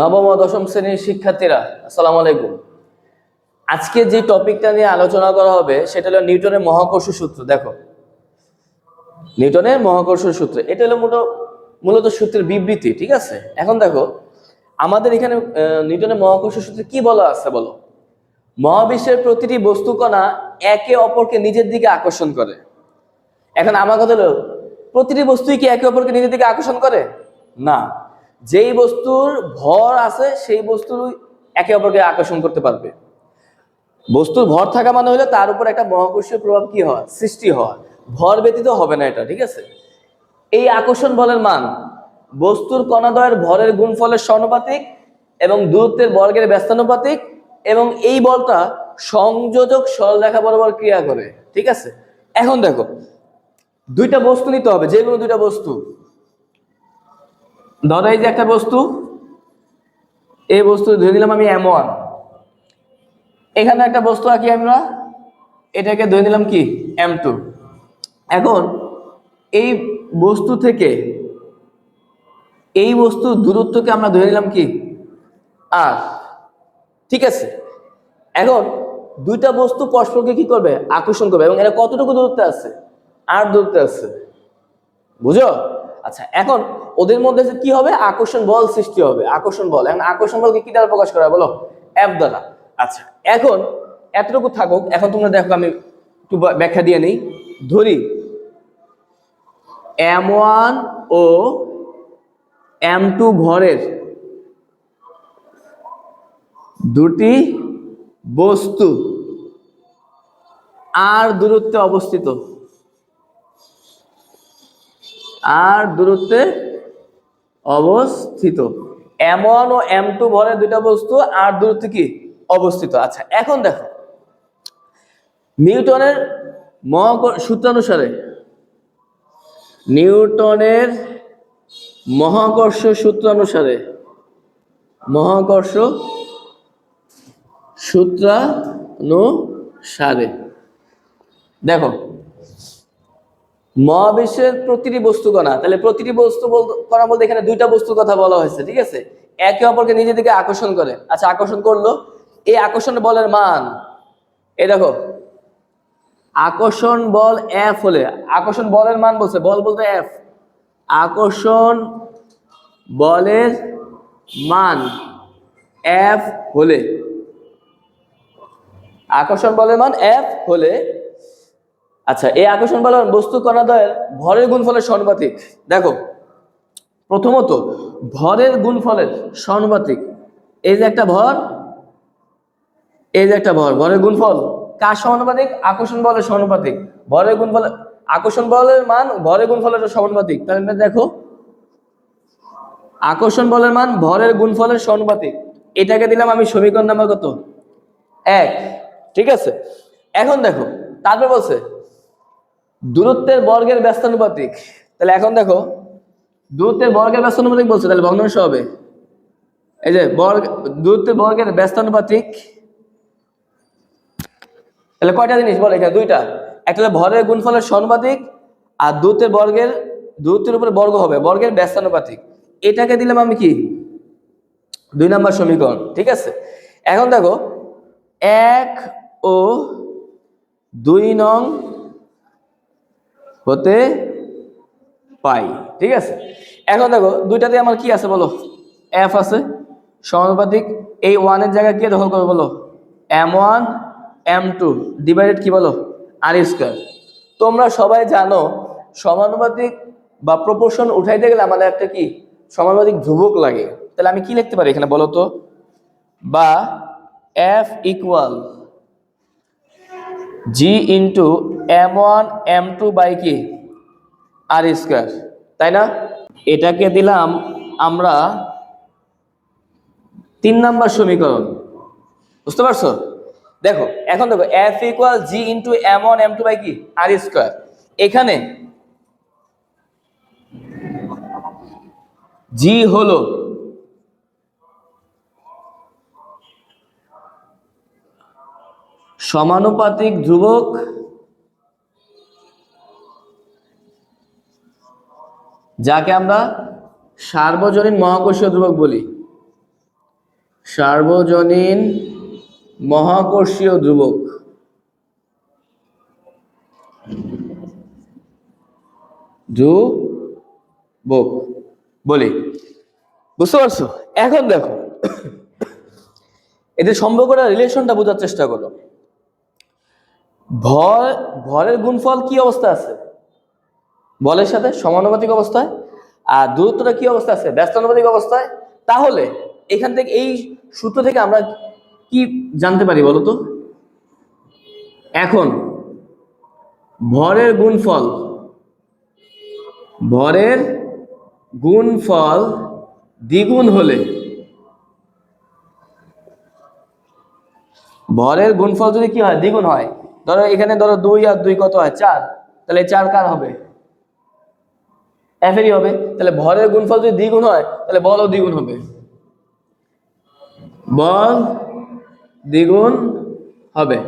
নবম ও দশম শ্রেণির শিক্ষার্থীরা, আসসালামু আলাইকুম। আজকে যে টপিকটা নিয়ে আলোচনা করা হবে, সেটা হলো নিউটনের মহাকর্ষ সূত্র। দেখো, নিউটনের মহাকর্ষ সূত্র, এটা হলো মূলত মূলত সূত্রের বিবৃতি, ঠিক আছে? এখন দেখো, আমাদের এখানে নিউটনের মহাকর্ষ সূত্রে কি বলা আছে বলো? মহাবিশ্বের প্রতিটি বস্তু কণা একে অপরকে নিজের দিকে আকর্ষণ করে। এখন আমার কথা হলো, প্রতিটি বস্তুই কি একে অপরকে নিজের দিকে আকর্ষণ করে? না। যেই বস্তুর ভর আছে, সেই বস্তু একে অপরকে আকর্ষণ করতে পারবে। বস্তুর ভর থাকা মানে হলো তার উপর একটা মহাকর্ষীয় প্রভাব কি হয় সৃষ্টি হয় ভর ব্যতীত হবে না এটা, ঠিক আছে? এই আকর্ষণ বলের মান বস্তুর কণাদয়ের ভরের গুণফলের সমানুপাতিক এবং দূরত্বের বর্গের ব্যস্তানুপাতিক এবং এই বলটা সংযোজক সরলরেখা বরাবর ক্রিয়া করে, ঠিক আছে? এখন দেখো, দুইটা বস্তু নিতে হবে যে কোনো দুইটা বস্তু। ধরো এই যে একটা বস্তু, এই বস্তু ধরে নিলাম আমি এম ওয়ান এখানে একটা বস্তু আঁকি আমরা, এটাকে ধরে নিলাম কি? এম টু এখন এই বস্তু থেকে, এই বস্তুর দূরত্বকে আমরা ধরে নিলাম কি? আর ঠিক আছে? এখন দুইটা বস্তু পরস্পরকে কি করবে? আকর্ষণ করবে। এবং এটা কতটুকু দূরত্বে আছে? আর দূরত্বে আছে। বুঝো? আচ্ছা এখন ওদের মধ্যে কি হবে? আকর্ষণ বল সৃষ্টি হবে। আকর্ষণ বল। এখন আকর্ষণ বলকে কি দ্বারা প্রকাশ করা বলো? অ্যাপ দ্বারা। আচ্ছা এখন এতটুকু থাকুক। এখন তোমরা দেখো, আমি একটু ব্যাখ্যা দিয়ে নেই। ধরি এম ওয়ান ও এম টু ভরের দুটি বস্তু আর দূরত্বে অবস্থিত। আর দূরত্বে অবস্থিত। এম ও এম টু ভরের দুইটা বস্তু, আর দূরত্বে কি? অবস্থিত। আচ্ছা এখন দেখো। নিউটনের সূত্রানুসারে নিউটনের মহাকর্ষ সূত্রানুসারে মহাকর্ষ সূত্রানুসারে। দেখো মহাবিশ্বের প্রতিটি বস্তু কণা। তাহলে প্রতিটি বস্তু কণা বলতে এখানে দুইটা বস্তুর কথা বলা হয়েছে, ঠিক আছে? একে অপরকে নিজের দিকে আকর্ষণ করে। আচ্ছা আকর্ষণ করল? এই আকর্ষণ বলের মান, এই দেখো। আকর্ষণ বল এফ হলে, আকর্ষণ বলের মান বলছে, বল বলতে এফ আকর্ষণ বলের মান এফ হলে, আকর্ষণ বলের মান এফ হলে আচ্ছা এই আকর্ষণ বলের বস্তু কণাদ্বয়ের ভরের গুণফলের সমানুপাতিক দেখো, প্রথমত, ভরের গুণফলের সমানুপাতিক এই যে একটা ভর, এই যে একটা ভর, ভরের গুণফল কার সমানুপাতিক আকর্ষণ বলের সমানুপাতিক ভরের গুণফল, আকর্ষণ বলের মান ভরের গুণফলের সমানুপাতিক তাহলে দেখো, আকর্ষণ বলের মান ভরের গুণফলের সমানুপাতিক এটাকে দিলাম আমি সমীকরণ নাম্বার কত? এক। ঠিক আছে? এখন দেখো, তারপর বলছে দূরত্বের বর্গের ব্যস্তানুপাতিক। তাহলে এখন দেখো, দূরত্বের বর্গের ব্যস্তানুপাতিক বলছে, তাহলে ভগ্নাংশ হবে। এই যে বর্গ, দূরত্বের বর্গের ব্যস্তানুপাতিক। তাহলে কয়টা জিনিস বলে এখানে? দুইটা। একটা হলো ভরের গুণফলের সমানুপাতিক, আর দূরত্বের বর্গের, দূরত্বের উপরে বর্গ হবে, বর্গের ব্যস্তানুপাতিক। এটাকে দিলাম আমি কি? দুই নাম্বার সমীকরণ, ঠিক আছে? এখন দেখো, এক ও দুই নং হতে পাই, ঠিক আছে? এখন দেখো, দুইটাতে আমার কি আছে বলো? এফ আছে, সমানুপাতিক এই ওয়ানের জায়গায় কে দখল করবে বলো? M one M two divided কি বলো? আর স্কোয়ার তোমরা সবাই জানো, সমানুপাতিক বা প্রপোর্শন উঠাইতে গেলে আমাদের একটা কি? সমানুপাতিক ধ্রুবক লাগে। তাহলে আমি কি লিখতে পারি এখানে বলো তো? বা F equal G into M one M two by কি? আর স্কোয়ার তাই না? এটাকে দিলাম আমরা তিন নাম্বার সমীকরণ। বুঝতে পারছ? দেখো, এখন দেখো F equal G into M one M two by কি? আর স্কোয়ার এখানে জি হলো সমানুপাতিক ধ্রুবক যাকে আমরা সার্বজনীন মহাকর্ষীয় ধ্রুবক বলি। সার্বজনীন মহাকর্ষীয় ধ্রুবক। ধ্রুবক বলি। বুঝতে পারছ? এখন দেখো। এদের সম্পর্কটা রিলেশনটা বোঝার চেষ্টা করো। ভর ভরের গুণফল কি অবস্থা আছে? বলের সাথে সমানুপাতিক অবস্থায়, আর দূরত্বটা কি অবস্থা আছে? ব্যস্তানুপাতিক অবস্থায়? তাহলে এখান থেকে এই সূত্র থেকে আমরা কি জানতে পারি বলো তো? এখন, ভরের গুণফল ভরের গুণফল দ্বিগুণ হলে, ভরের গুণফল যদি কি হয়, দ্বিগুণ হয়। ধরো এখানে ধরো দুই আর দুই কত হয়? চার। তাহলে চার কার হবে? এফেরই হবে, তাহলে ভরের গুণফল যদি দ্বিগুণ হয়, তাহলে বলও দ্বিগুণ হবে। বল দ্বিগুণ হবে।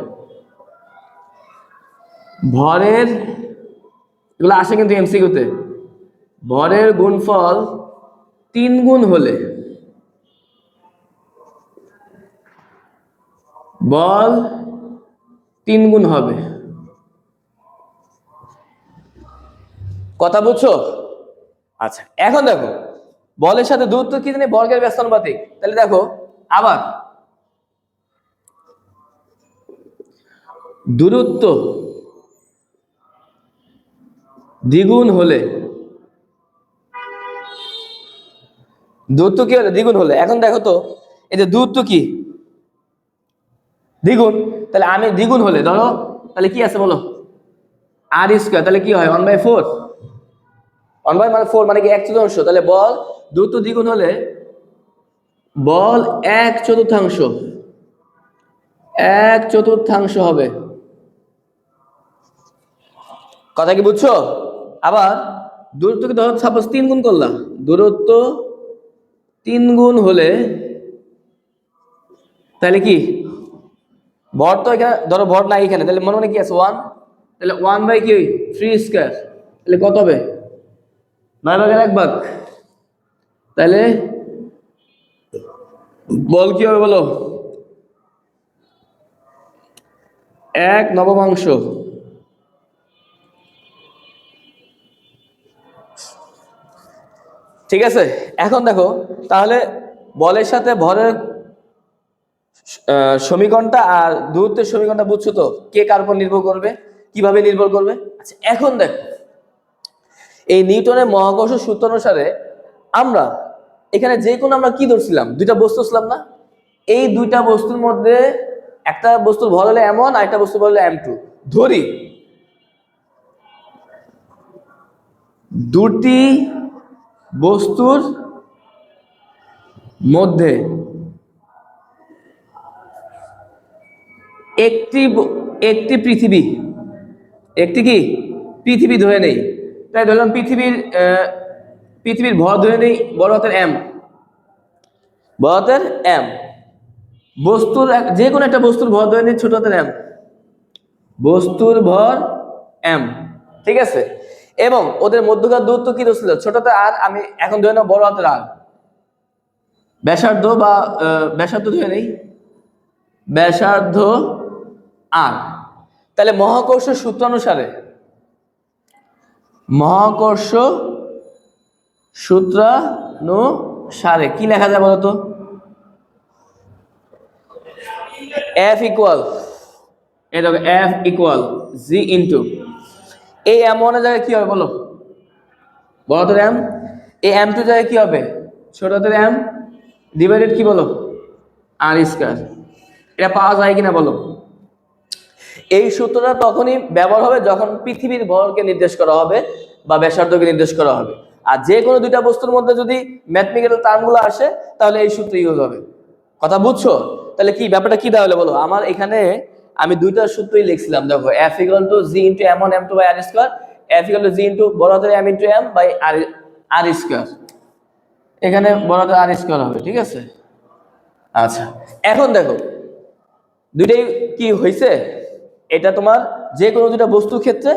ভরের, এগুলো আসে কিন্তু এমসিকিউতে ভরের গুণফল তিন গুণ হলে, বল তিন গুণ হবে। কথা বুঝছ? আচ্ছা এখন দেখো, বলের সাথে দূরত্ব কি জানি? বর্গের ব্যস্তানুপাতিক। তাহলে দেখো, আবার দূরত্ব দ্বিগুণ হলে, দূরত্ব কি হলে? দ্বিগুণ হলে। এখন দেখো তো, এই যে দূরত্ব কি? দ্বিগুণ। তাহলে আমি দ্বিগুণ হলে, ধরো, তাহলে কি আছে বলো? আর স্কোয়ার তাহলে কি হয়? One by four one by মানে ফোর মানে কি এক চতুর্থাংশ? তাহলে বল দ্রুত দ্বিগুণ হলে বল এক চতুর্থাংশ। এক চতুর্থাংশ হবে। কথা কি বুঝছ? আবার দূরত্বকে ধরো সাপোজ তিন গুণ করলাম দূরত্ব তিন গুণ হলে তাহলে কি? ভর তো এখানে, ধরো ভর নাই এখানে, তাহলে মনে মনে কি আছে? ওয়ান তাহলে ওয়ান বাই কি থ্রি স্কোয়ার তাহলে কত হবে? নয় ভাগের এক ভাগ। তাহলে বল কি হবে বলো? এক নবমাংশ ঠিক আছে? এখন দেখো, তাহলে বলের সাথে ভরের সমীকরণটা আর দূরত্বের সমীকরণটা বুঝছ তো? কে কার উপর নির্ভর করবে? কীভাবে নির্ভর করবে? আচ্ছা এখন দেখো। এই নিউটনের মহাকর্ষ সূত্র অনুসারে আমরা এখানে যে কোনো আমরা কি ধরছিলাম? দুইটা বস্তু ছিলাম না? এই দুইটা বস্তুর মধ্যে একটা বস্তুর ভর হলে এমন আর একটা বস্তুর ভর হলে এম টু ধরি। দুটি বস্তুর মধ্যে একটি একটি পৃথিবী, একটি কি? পৃথিবী ধরে নেই। তাই ধরলাম পৃথিবীর পৃথিবীর ভর ধরে নেই বড় হাতের এম বড় হাতের এম বস্তুর যে কোনো একটা বস্তুর ভর ধরে নেই ছোট হাতের এম বস্তুর ভর এম ঠিক আছে? এবং ওদের মধ্যকার দূরত্ব কি ছিল ছোট হাতের আর আমি এখন ধরে নেব বড় হাতের আর ব্যাসার্ধ বা ব্যাসার্ধ ধরে নেই। ব্যাসার্ধ আর তাহলে মহাকর্ষ সূত্র অনুসারে মহাকর্ষ সূত্রানুসারে কি লেখা যায় বলতো? এফ ইকুয়াল এই দেখো এফ ইকুয়াল জি ইন্টু এই এম ওয়ানের জায়গায় কি হবে বলো? বড় এম এই এম টু জায়গায় কি হবে? ছোট এম ডিভাইডেড কি বলো? আর স্কয়ার এটা পাওয়া যায় কিনা বলো? এই সূত্রটা তখনই ব্যবহার হবে যখন পৃথিবীর ভরকে নির্দেশ করা হবে বা ব্যাসার্ধকে নির্দেশ করা হবে। আর যে কোনো দুইটা বস্তুর মধ্যে যদি ম্যাথমেটিক্যাল টার্মগুলো আসে, তাহলে এই সূত্র ইউজ হবে। কথা বুঝছ? তাহলে কি, ব্যাপারটা কি তাহলে বলো? আমার এখানে আমি দুইটা সূত্রই লিখছিলাম, দেখো F equal to G into M one M two by R square F equal to G into বড় হাতের M into M by R R square এখানে বড় হাতের আর স্কোয়ার হবে, ঠিক আছে? আচ্ছা এখন দেখো, দুইটাই কি হয়েছে এটা তোমার যে কোনো দুটা বস্তুর ক্ষেত্রে,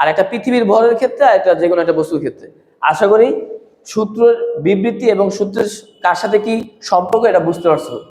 আর একটা পৃথিবীর ভরের ক্ষেত্রে, আর একটা যে কোনো একটা বস্তুর ক্ষেত্রে। আশা করি সূত্রের বিবৃতি এবং সূত্রের কার সাথে কি সম্পর্ক, এটা বুঝতে পারছ।